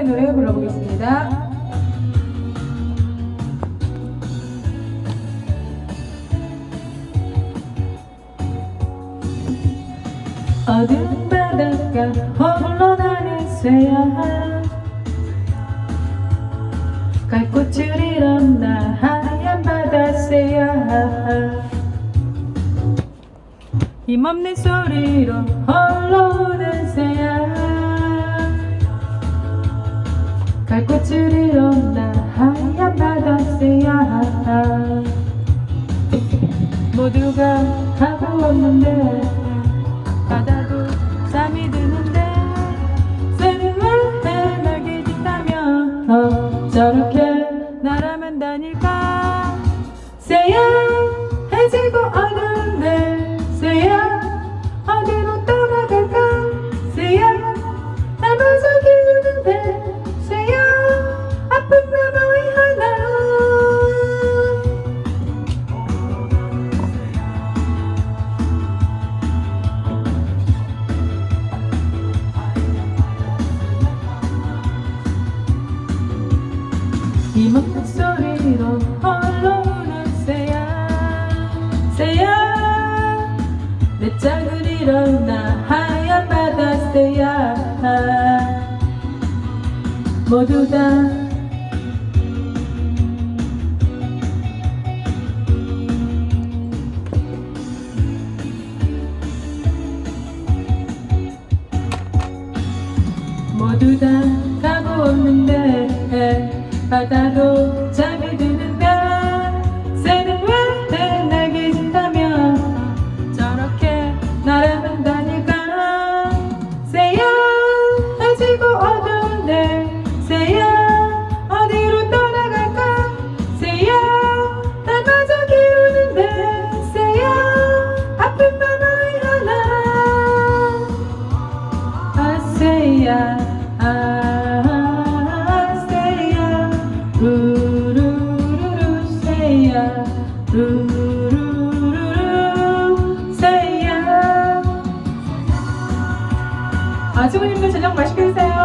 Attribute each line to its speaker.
Speaker 1: 때 노래 불러보겠습니다. 어두운 바닷가 홀로 나는 새야 갈 곳을 잃었나 하얀 바다 새야 힘없는 소리로 우는 모두가 가고 없는데 바다도 잠이 드는데 왜 해맑게 짙다며 어, 저렇게 나라만 다닐까? 새야 힘없는 소리로 홀로 우는 새야 새야 내 짝을 잃었나 하얀 바다 새야 모두 다 모두 다 가고 없는데 바다로 잠이 드는 날 새는 왜내 날개 진다면 저렇게 날아간 다니까? 새야해지고 어두운 날새야 어디로 떠나갈까? 새야날 마저 기우는데 새야 아픈 마음이 하나. 아새야. 아, 친구님들 저녁 맛있게 드세요.